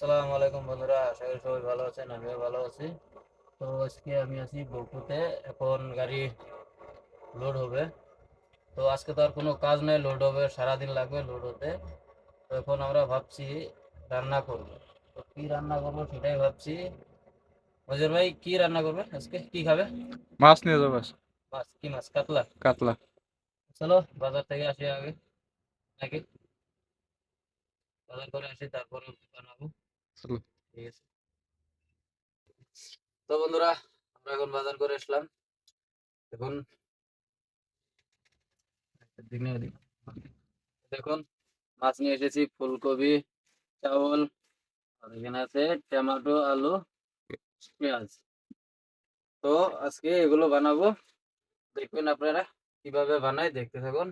আসসালামু আলাইকুম বন্ধুরা আশা করি সবাই ভালো আছেন আমিও ভালো আছি। তো আজকে আমি আছি বকুতে এখন গাড়ি লোড হবে। তো আজকে তো আর কোনো কাজ নাই লোড হবে সারাদিন লাগবে লোড হতে। তো এখন আমরা ভাবছি রান্না করব। তো কি রান্না করব সেটাই ভাবছি। মজির ভাই কি রান্না করবে আজকে? কি খাবে? মাছ নিয়ে যাব মাছ কি মাছ? কাতলা? কাতলা। চলো বাজার থেকে আসি আগে। নাকি? বাজার করে আসি তারপরে বানাবো। তো বন্ধুরা, আমরা এখন বাজার করে আসলাম। এখন দেখুন, মাছ নিয়ে এসেছি, ফুলকপি, চাউল, আর এখানে আছে টমেটো, আলু, পেঁয়াজ। তো আজকে এগুলো বানাবো। দেখবেন আপনারা কীভাবে বানাই, দেখতে থাকুন।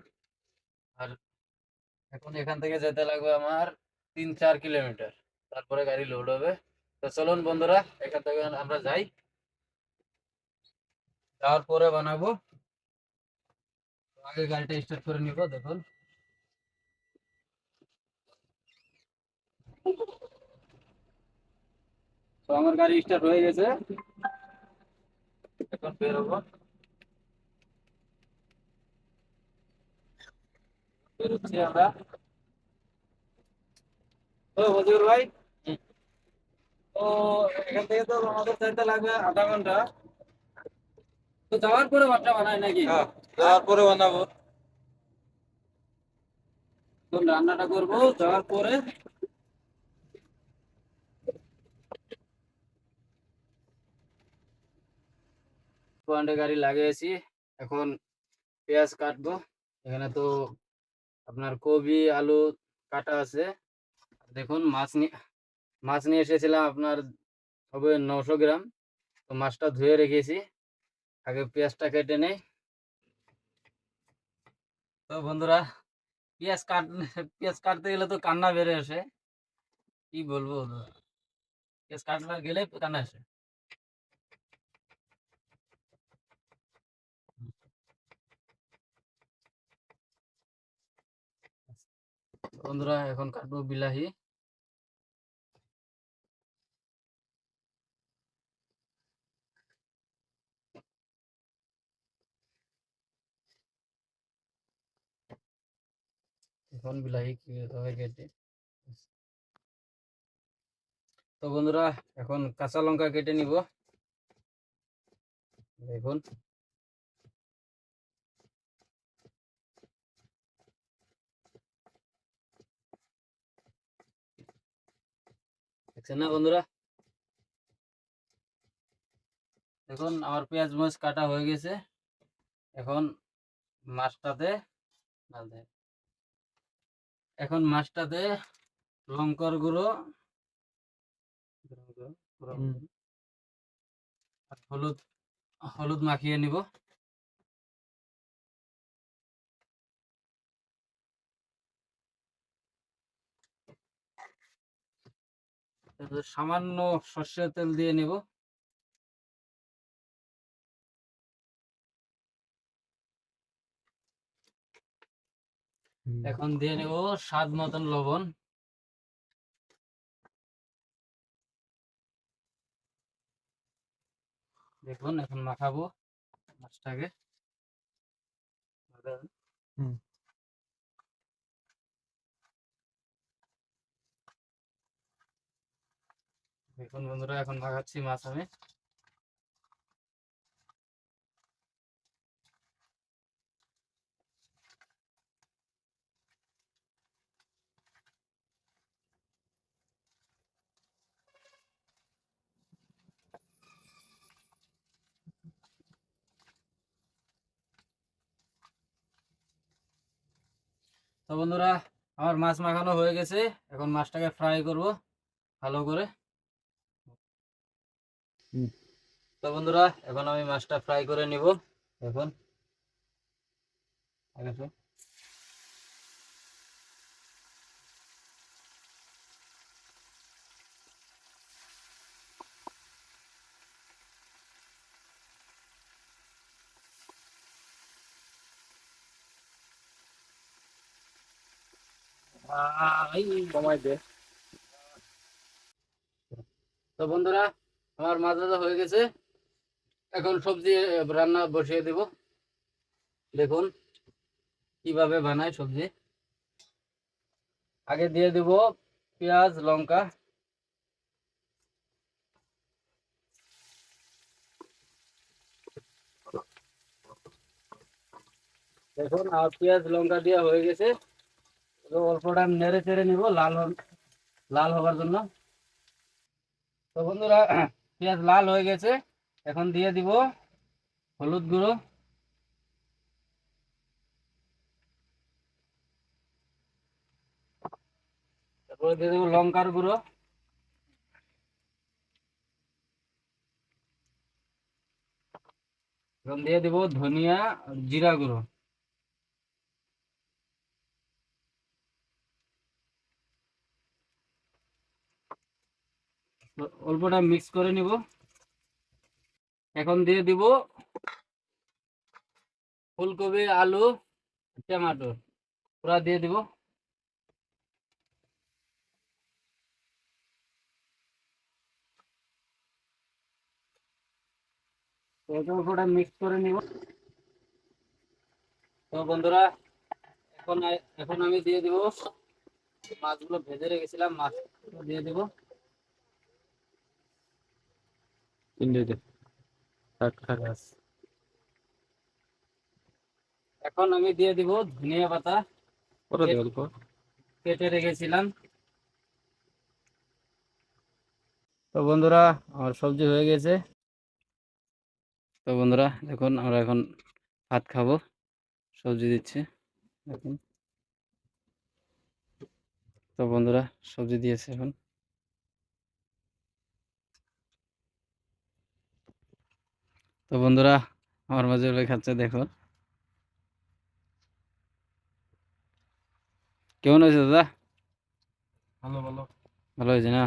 আর এখন এখান থেকে যেতে লাগবে আমার তিন চার কিলোমিটার। তারপরে গাড়ি লোড হবে। তো চলুন বন্ধুরা, এখান থেকে আমরা যাই। যাওয়ার পরে বানাবো। আগে গাড়িটা স্টার্ট করে নিব, দেখুন। তো আমার গাড়ি স্টার্ট হয়ে গেছে। এখন বের হব। বেরোচ্ছি আমরা। তো মজিবুর ভাই? তো এখান থেকে তো আমাদের যাইতে লাগবে আধা ঘণ্টা। তো যাওয়ার পরে বাচ্চা বানায় নাকি? যাওয়ার পরে বানাবো। তো রান্নাটা করব যাওয়ার পরে। গাড়ি লাগিয়েছি এখন পেঁয়াজ কাটবো। এখানে তো আপনার কবি আলু কাটা আছে। দেখুন, মাছ নিয়ে মাছ নিয়ে এসেছিলাম আপনার, হবে নশো গ্রাম। তো মাছটা ধুয়ে রেখেছি। আগে পেঁয়াজটা কেটে নেই। তো বন্ধুরা, পেঁয়াজ কাট, পেঁয়াজ কাটতে গেলে তো কান্না বেড়ে আসে। কি বলব? পেঁয়াজ কাটতে গেলে কান্না আসে। বন্ধুরা, এখন কাটবো বিলাহি। এখন বিলাহি কীভাবে কেটে তো বন্ধুরা, এখন কাঁচা লঙ্কা কেটে নিব। দেখুন। দেখছেন না বন্ধুরা? দেখুন, আমার পেঁয়াজ মাছ কাটা হয়ে গেছে। এখন মাছটাতে ঢালতে হবে। এখন মাছটাতে লঙ্কার গুঁড়ো হলুদ হলুদ মাখিয়ে নিব। সামান্য সর্ষের তেল দিয়ে নিব। এখন দিয়ে নেব স্বাদ মতন লবণ। দেখুন এখন মাখাবো মাছটাকে। হুম। দেখুন বন্ধুরা এখন মাখাচ্ছি মাছ আমি। তো বন্ধুরা, আমার মাছ মাখানো হয়ে গেছে এখন মাছটাকে ফ্রাই করব ভালো করে। তো বন্ধুরা, এখন আমি মাছটা ফ্রাই করে নিব এখন আছে কমাই দে তো বন্ধুরা, আমার মাছ ভাজা হয়ে গেছে। এখন সবজি রান্না বসিয়ে দেব। দেখুন, কীভাবে বানায় সবজি। আগে দিয়ে দেব পেঁয়াজ, লঙ্কা। দেখুন, আর পেঁয়াজ, লঙ্কা দেওয়া হয়ে গেছে। অল্প টাইম নেড়ে চেড়ে নিব, লাল লাল হবার জন্য। তো বন্ধুরা, পেঁয়াজ লাল হয়ে গেছে। এখন দিয়ে দিব হলুদ গুঁড়ো। তারপরে দিয়ে দেবো লঙ্কার গুঁড়ো। এখন দিয়ে দিব ধনিয়া জিরা গুঁড়ো। অল্পটা মিক্স করে নিব। এখন দিয়ে দিব ফুলকপি, আলু, টমেটো। পুরা দিয়ে দিব। অল্পটা মিক্স করে নিব। তো বন্ধুরা, এখন এখন আমি দিয়ে দিব। মাছগুলো ভেজে রেখেছিলাম, মাছ দিয়ে দিব। এখন আমি দিয়ে দিব ধনিয়া পাতা। পরে দে অল্প কেটে রেখেছিলাম। তো বন্ধুরা আমার সবজি হয়ে গেছে। তো বন্ধুরা দেখুন আমরা এখন ভাত খাব। সবজি দিচ্ছে দেখুন। তো বন্ধুরা সবজি দিয়েছে এখন। তো বন্ধুরা আমার মাঝে ওগুলো খাচ্ছে দেখো। কেমন হয়েছে দাদা? ভালো ভালো। ভালো হয়েছে না?